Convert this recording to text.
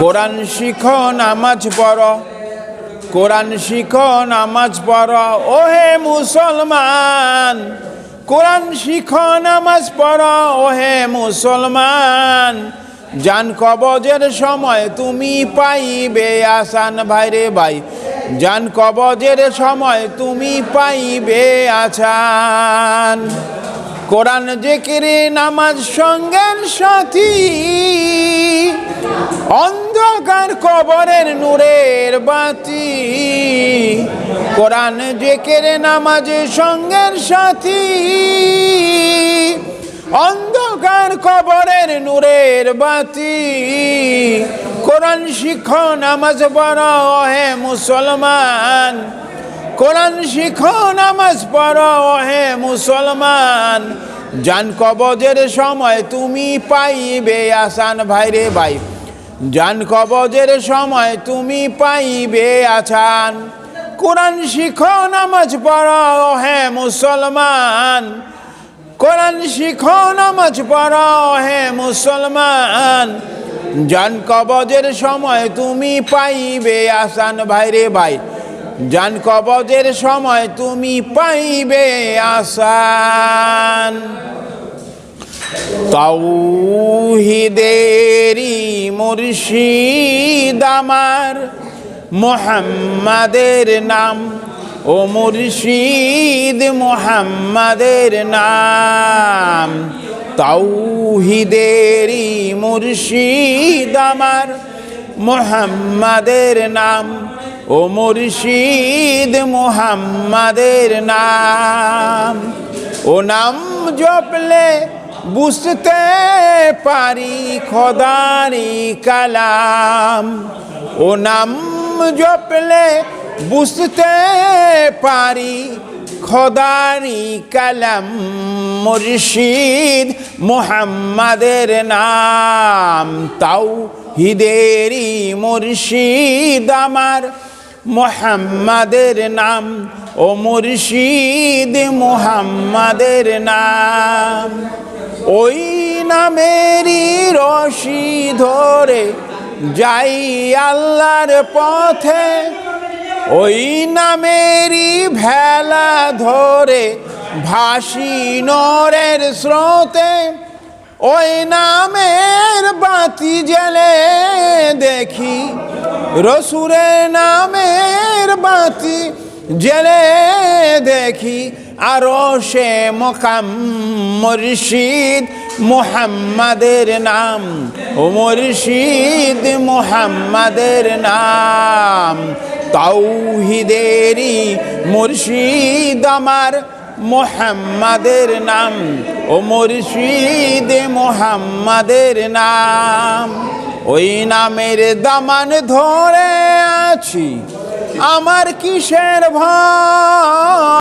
কোরআন শিখো, নামাজ পড়ো। কোরআন শিখো, নামাজ পড়ো। ওহে মুসলমান, কোরআন শিখো, নামাজ পড়ো। ওহে মুসলমান, জান কবজের সময় তুমি পাইবে আসান ভাইরে ভাই। জান কবজের সময় তুমি পাইবে আসান কোরআন জেকেরে, নামাজ সঙ্গের সাথী। অন্ধকার কবরের নূরের বাতি। কোরআন জেকেরে নামাজ সঙ্গের সাথী। অন্ধকার কবরের নূরের বাতি। কোরআন শিখ নামাজ পড়, হে মুসলমান। কোরআন শিখো নামাজ পড়ো, হে মুসলমান। জান কবজের সময় তুমি পাইবে আসান ভাইরে ভাই। জান কবজের সময় তুমি পাইবে আসান কোরআন শিখো, নামাজ পড়ো, হে মুসলমান। কোরআন শিখো, নামাজ পড়ো, হে মুসলমান। জান কবজের সময় তুমি পাইবে আসান ভাইরে ভাই। জান কবজের সময় তুমি পাইবে আসান। তাওহিদেরি মুর্শিদ আমার, মোহাম্মদের নাম, ও মুর্শিদ মোহাম্মদের নাম। তাওহিদেরি মুর্শিদ আমার, মোহাম্মদের নাম ও মুর্শিদ মুহাম্মাদের নাম। ও নাম জপলে বুঝতে পারি খোদারি কালাম। ও নাম জপলে বুঝতে পারি খোদারি কালাম মুর্শিদ মুহাম্মাদের নাম। তাও হিদেরি মুর্শিদ আমার মোহাম্মদের নাম ও মুর্শিদ মুহাম্মাদের নাম। ওই নামেরই রশি ধরে যাই আল্লাহর পথে। ওই নামেরই ভেলা ধরে ভাসি নরের স্রোতে। ওই নামের বাতি জেলে দেখি রসুরের নামের বাতি জেলে দেখি আরও সে মোকাম মুর্শিদ মুহাম্মাদের নাম, ও মুর্শিদ মুহাম্মাদের নাম। তাওহিদেরি মুর্শিদ আমার মোহাম্মদের নাম, ও মুর্শিদ মোহাম্মদের নাম। ওই নামের দামান ধরে আছি। আমার কিসের ভয়?